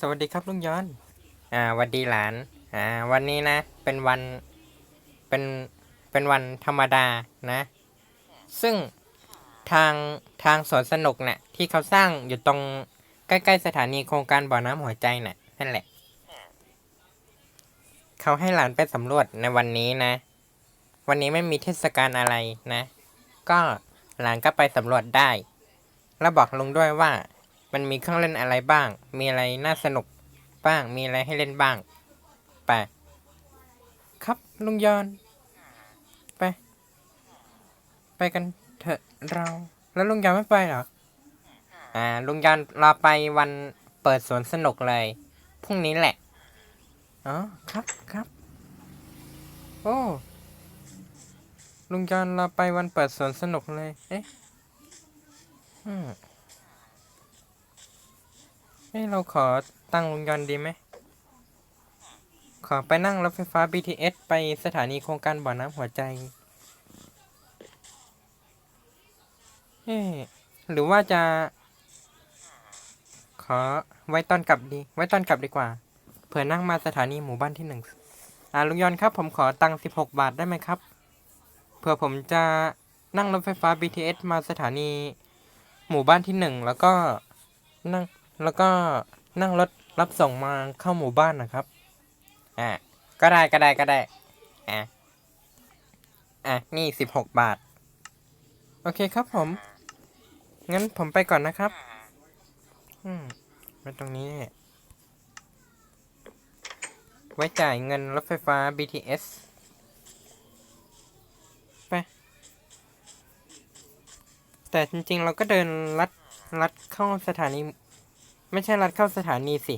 สวัสดีครับลุงย้อน อ่าวัสดีหลาน อ่า วันนี้นะ เป็นวัน เป็น เป็นวันธรรมดานะ ซึ่งทาง ทางสวนสนุกเนะ่ะ ที่เขาสร้างอยู่ตรงใกล้ ๆ สถานีโครงการบ่อน้ำหัวใจน่ะ นั่นแหละ เขาให้หลานไปสำรวจในวันนี้นะ วันนี้ไม่มีเทศกาลอะไรนะ ก็หลานก็ไปสำรวจได้ แล้วบอกลุงด้วยว่า มันมีเครื่องเล่นอะไรบ้าง มีอะไรน่าสนุกบ้าง มีอะไรให้เล่นบ้าง ไป ครับลุงยอน ไป ไปกันเถอะเรา แล้วลุงยอนไม่ไปเหรอ อ่า ลุงยอนรอไปวันเปิดสวนสนุกเลย พรุ่งนี้แหละ อ๋อ ครับครับ โอ้ลุงยอนเรอไปวันเปิดสวนสนุกเลย เอ๊ะอืม ฮ้ยเราขอตั้งลุงยนดีไหม ขอไปนั่งรถไฟฟ้า BTS ไปสถานีโครงการบ่อน้ำหัวใจ เฮ้หรือว่าจะ ขอไว้ตอนกลับดี ไว้ตอนกลับดีกว่า เผื่อนั่งมาสถานีหมู่บ้านที่หนึ่งอ่าลุงยอนครับ ผมขอตังค์สิบหกบาทได้ไหมครับ เผื่อผมจะนั่งรถไฟฟ้า BTS มาสถานีหมู่บ้านที่หนึ่งแล้วก็นั่ง แล้วก็นั่งรถรับส่งมาเข้าหมู่บ้านนะครับ อ่าก็ได้ก็ได้ก็ได้ อะ อะ นี่สิบหกบาท โอเคครับผม งั้นผมไปก่อนนะครับ อืมไว้ตรงนี้ ไว้จ่ายเงินรถไฟฟ้า BTS ไป แต่จริงๆเราก็เดินลัดลัดเข้าสถานี ไม่ใช่ลัดเข้าสถานีสิ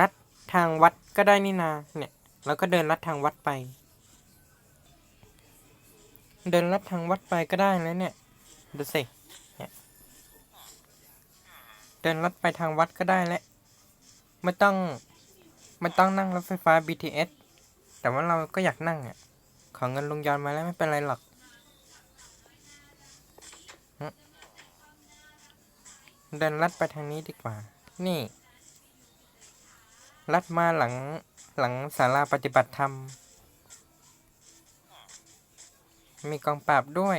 ลัดทางวัดก็ได้นี่นา เนี่ยเราก็เดินลัดทางวัดไป เดินลัดทางวัดไปก็ได้แล้วเนี่ย ดูสิ เนี่ยเดินลัดไปทางวัดก็ได้แล้วไม่ต้องไม่ต้องนั่งรถไฟฟ้า BTS แต่ว่าเราก็อยากนั่งอะ ขอเงินลุงยอนมาแล้วไม่เป็นไรหรอก เดินลัดไปทางนี้ดีกว่า นี่ ลัดมาหลังหลังศาลาปฏิบัติธรรม มีกองปราบด้วย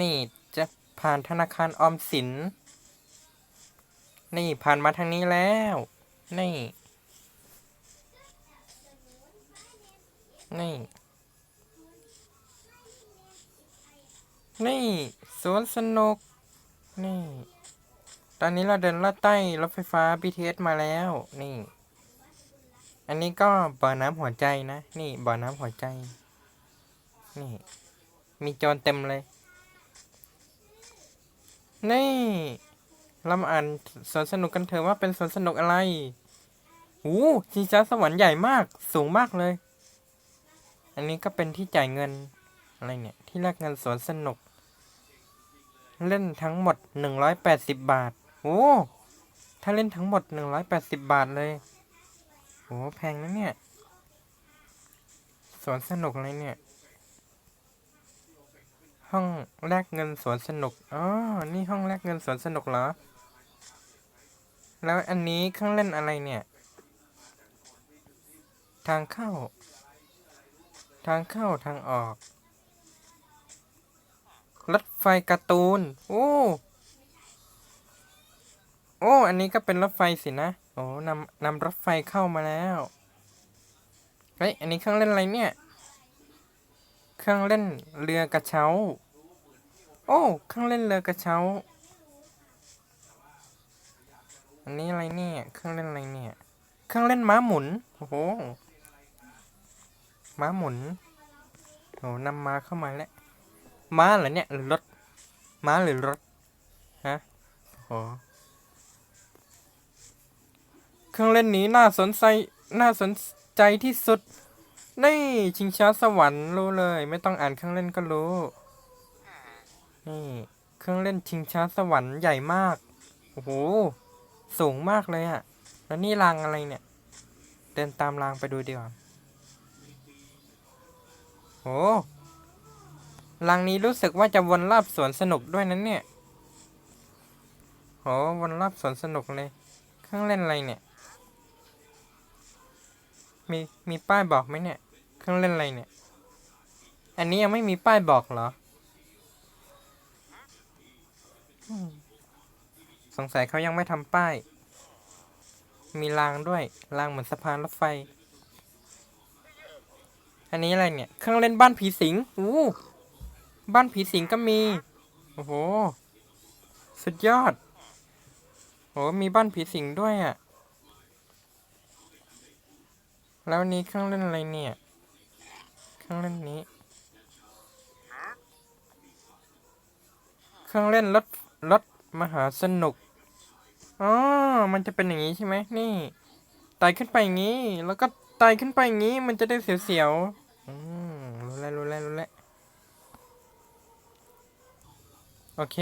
นี่จะผ่านธนาคารออมสิน นี่ผ่านมาทางนี้แล้ว นี่ นี่ นี่สวนสนุก นี่ ตอนนี้เราเดินลอดใต้รถไฟฟ้า BTS มาแล้ว นี่ อันนี้ก็บ่อน้ำหัวใจนะ นี่บ่อน้ำหัวใจ นี่ มีโจรเต็มเลย นี่เรามาอ่านสวนสนุกกันเถอะว่าเป็นสวนสนุกอะไรหูชิงช้าสวรรค์ใหญ่มาก สูงมากเลย อันนี้ก็เป็นที่จ่ายเงิน อะไรเนี่ย ที่แลกเงินสวนสนุก เล่นทั้งหมด 180 บาท โอ้ถ้าเล่นทั้งหมด 180 บาทเลยโอ้แพงนะเนี่ย สวนสนุกเลยเนี่ย ห้องแลกเงินสวนสนุก อ๋อ นี่ห้องแลกเงินสวนสนุกเหรอ แล้วอันนี้เครื่องเล่นอะไรเนี่ย ทางเข้า ทางเข้าทางออก รถไฟการ์ตูน โอ้ อ้ อันนี้ก็เป็นรถไฟสินะ โอ้นำนำรถไฟเข้ามาแล้ว เฮ้ย อันนี้เครื่องเล่นอะไรเนี่ย เครื่องเล่นเรือกระเช้า โอ้ เครื่องเล่นเรือกระเช้า อันนี้อะไรเนี่ย เครื่องเล่นอะไรเนี่ย เครื่องเล่นม้าหมุน โอ้โห ม้าหมุน โอ้นำม้าเข้ามาแล้ว ม้าเหรอเนี่ยหรือรถ ม้าหรือรถ ฮะ โอ้ เครื่องเล่นนี้น่าสนใจ น่าสนใจที่สุด นี่ชิงช้าสวรรค์รู้เลย ไม่ต้องอ่านเครื่องเล่นก็รู้ นี่ เครื่องเล่นชิงช้าสวรรค์ใหญ่มาก โอ้โห สูงมากเลยอะแล้วนี่รางอะไรเนี่ย เดินตามรางไปดูดีกว่าโอ้รางนี้รู้สึกว่าจะวนรอบสวนสนุกด้วยนั้นเนี่ย โหวนรอบสวนสนุกเลย เครื่องเล่นอะไรเนี่ย มีมีป้ายบอกไหมเนี่ย เครื่องเล่นอะไรเนี่ย อันนี้ยังไม่มีป้ายบอกเหรอ สงสัยเขายังไม่ทำป้าย มีรางด้วย รางเหมือนสะพานรถไฟ อันนี้อะไรเนี่ย เครื่องเล่นบ้านผีสิง อู้บ้านผีสิงก็มี โอ้โห สุดยอดโหมีบ้านผีสิงด้วยอะ่ะ แล้วนนี้เครื่องเล่นอะไรเนี่ย เครื่องเล่นนี้ เครื่องเล่นรถรถมหาสนุก อ๋อ มันจะเป็นอย่างนี้ใช่ไหมนี่ไต่ขึ้นไปอย่างนี้ แล้วก็ไต่ขึ้นไปอย่างนี้ มันจะได้เสียวๆ อืมรู้แล้วรู้แล้วรู้แล้วโอเค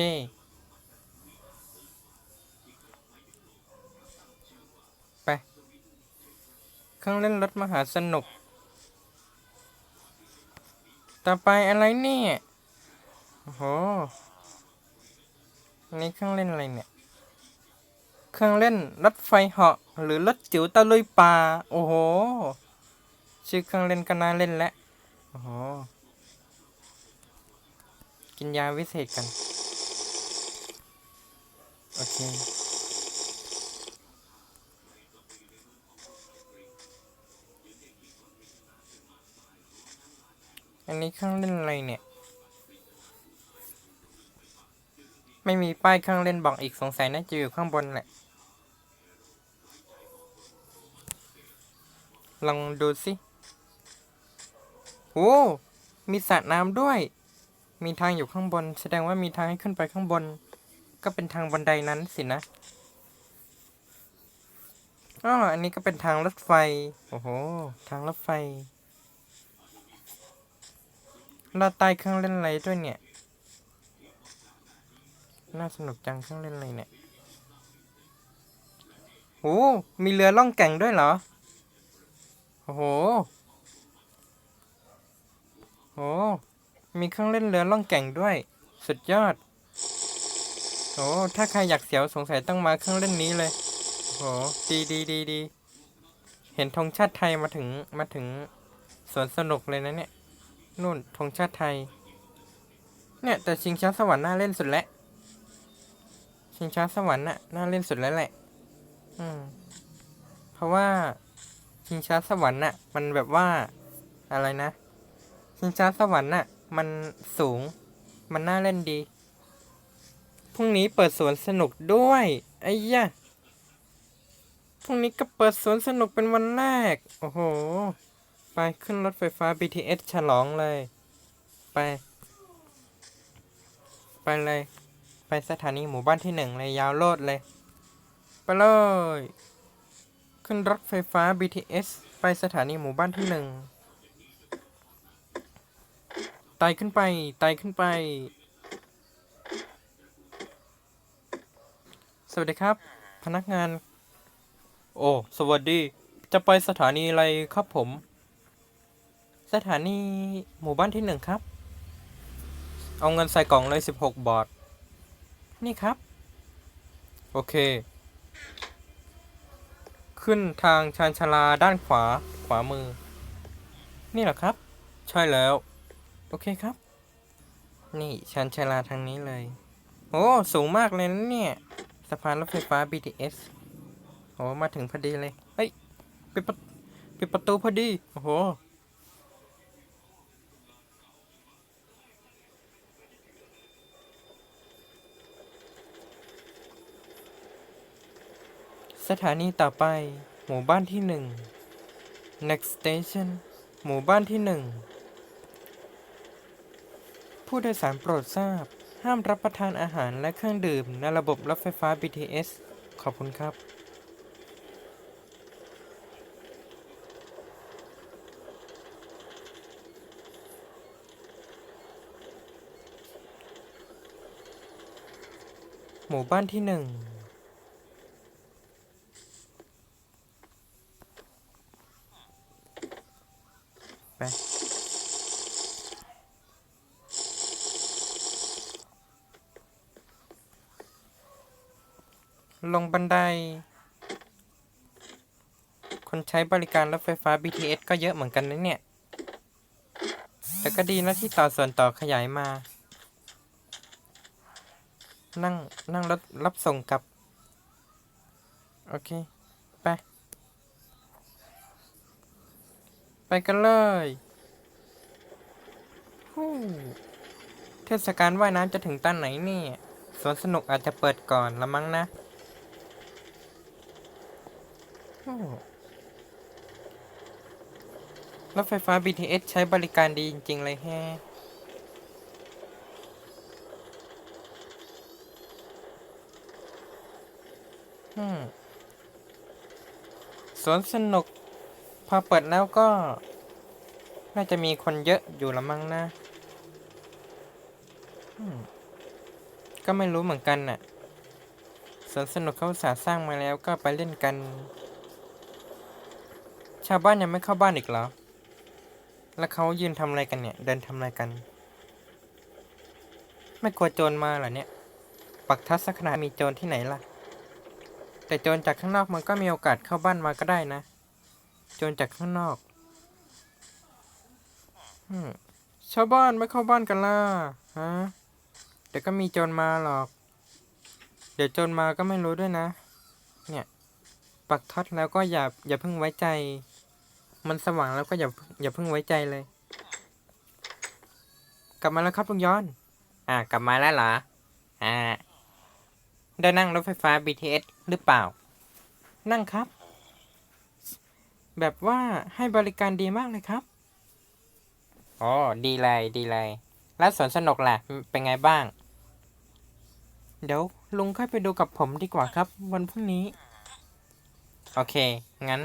เครื่องเล่นรถมหาสนุก ต่อไปอะไรเนี่ยโอ้โหอันนี้เครื่องเล่นอะไรเนี่ย เครื่องเล่นรถไฟเหาะหรือรถจิ๋วตะลุยป่า โอ้โห ชื่อเครื่องเล่นก็น่าเล่นแล้วโอ้โห กินยาวิเศษกัน โอเค อันนี้เครื่องเล่นอะไรเนี่ย ไม่มีป้ายเครื่องเล่นบอกอีกสงสัยน่าจะอยู่ข้างบนแหละ ลองดูสิโอ้มีสระน้ำด้วย มีทางอยู่ข้างบน แสดงว่ามีทางให้ขึ้นไปข้างบน ก็เป็นทางบันไดนั้นสินะอ๋ออันนี้ก็เป็นทางรถไฟ โอ้โห ทางรถไฟ เราใต้เครื่องเล่นอะไรด้วยเนี่ย น่าสนุกจังเครื่องเล่นอะไรเนี่ยโอ้มีเรือล่องแก่งด้วยเหรอ โอ้โห โอ้มีเครื่องเล่นเรือล่องแก่งด้วย สุดยอด โอ้ถ้าใครอยากเสียวสงสัยต้องมาเครื่องเล่นนี้เลย โอ้ดีดีดีดี เห็นธงชาติไทยมาถึงมาถึงสวนสนุกเลยนะเนี่ย นู่นธงชาติไทย เนี่ย แต่ชิงช้าสวรรค์น่าเล่นสุดแล้วชิงช้าสวรรค์น่ะน่าเล่นสุดแล้วแหละ อืม เพราะว่าชิงช้าสวรรค์น่ะ มันแบบว่าอะไรนะ ชิงช้าสวรรค์น่ะ มันสูง มันน่าเล่นดี พรุ่งนี้เปิดสวนสนุกด้วยไอ้ยะพรุ่งนี้ก็เปิดสวนสนุกเป็นวันแรก โอ้โห ไปขึ้นรถไฟฟ้า BTS ฉลองเลย ไป ไปเลย ไปสถานีหมู่บ้านที่หนึ่งเลยยาวโลดเลย ไปเลย ขึ้นรถไฟฟ้า BTS ไปสถานีหมู่บ้านที่หนึ่งไต่ขึ้นไปไต่ขึ้นไป สวัสดีครับ พนักงาน โอ้ สวัสดี จะไปสถานีอะไรครับผม สถานีหมู่บ้านที่หนึ่งครับ เอาเงินใส่กล่องเลยสิบหกบาท นี่ครับ โอเค ขึ้นทางชานชาลาด้านขวาขวามือ นี่เหรอครับ ใช่แล้ว โอเคครับ นี่ชานชาลาทางนี้เลย โอ้สูงมากเลยนะเนี่ย สะพานรถไฟฟ้า BTS โอ้มาถึงพอดีเลย เฮ้ยปิดประปิดประตูพอดี โอ้โห ถานีต่อไป หมู่บ้านที่หนึ่ง next station หมู่บ้านที่หนึ่ง ผู้โดยสารโปรดทราบ ห้ามรับประทานอาหารและเครื่องดื่มในระบบรถไฟฟ้า BTS ขอบคุณครับหมู่บ้านที่หนึ่ง ลงบันได คนใช้บริการรถไฟฟ้า BTS ก็เยอะเหมือนกันนะเนี่ย แต่ก็ดีนะที่ต่อส่วนต่อขยายมา นั่ง นั่งรถรับส่งกับ โอเค ไป ไปกันเลยหูเทศกาลว่ายน้ำจะถึงตอนไหนเนี่ยสวนสนุกอาจจะเปิดก่อนละมั้งนะโอ้ รถไฟฟ้า BTS ใช้บริการดีจริง ๆ เลยแฮะอืมสวนสนุก พอเปิดแล้วก็ น่าจะมีคนเยอะอยู่ละมั้งนะ ก็ไม่รู้เหมือนกันน่ะสวนสนุกเขาสาสร้างมาแล้วก็ไปเล่นกันาวบ้านยังไม่เข้าบ้านอีกเหรอ แล้วเขายืนทำอะไรกันเนี่ย เดินทำอะไรกัน ไม่กลัวโจรมาเหรอเนี่ย ปักทัศขนาดมีโจรที่ไหนล่ะ แต่โจรจากข้างนอกมันก็มีโอกาสเข้าบ้านมาก็ได้นะ โจรจากข้างนอกอชาวบ้านไม่เข้าบ้านกันล่ะ ฮะ เดี๋ยวก็มีโจรมาหรอก เดี๋ยวโจรมาก็ไม่รู้ด้วยนะ เนี่ย ปักท็อตแล้วก็อย่าอย่าเพิ่งไว้ใจ มันสว่างแล้วก็อย่าอย่าเพิ่งไว้ใจเลย กลับมาแล้วครับลุงย้อน อ่ากลับมาแล้วเหรอ อ่า ได้นั่งรถไฟฟ้า BTS หรือเปล่า นั่งครับ แบบว่าให้บริการดีมากเลยครับอ๋อดีเลยดีเลย แล้วสวนสนุกแหละเป็นไงบ้าง เดี๋ยวลุงค่อยไปดูกับผมดีกว่าครับ วันพรุ่งนี้ โอเค งั้น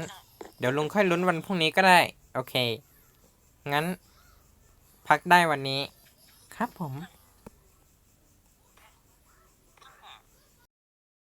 เดี๋ยวลุงค่อยลุ้นวันพรุ่งนี้ก็ได้ โอเค งั้น พักได้วันนี้ ครับผม